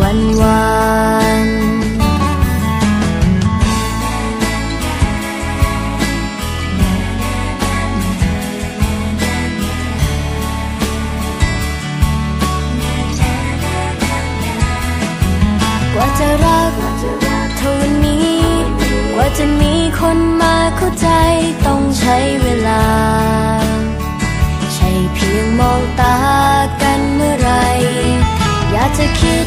วันวานกว่าจะรักเท่านี้ กว่าจะมีคนมาเข้าใจต้องใช้เวลา ใช่เพียงมองตากันเมื่อไรอยากจะคิด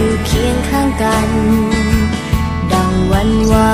ู่ เคียงข้างกัน ดังวันวา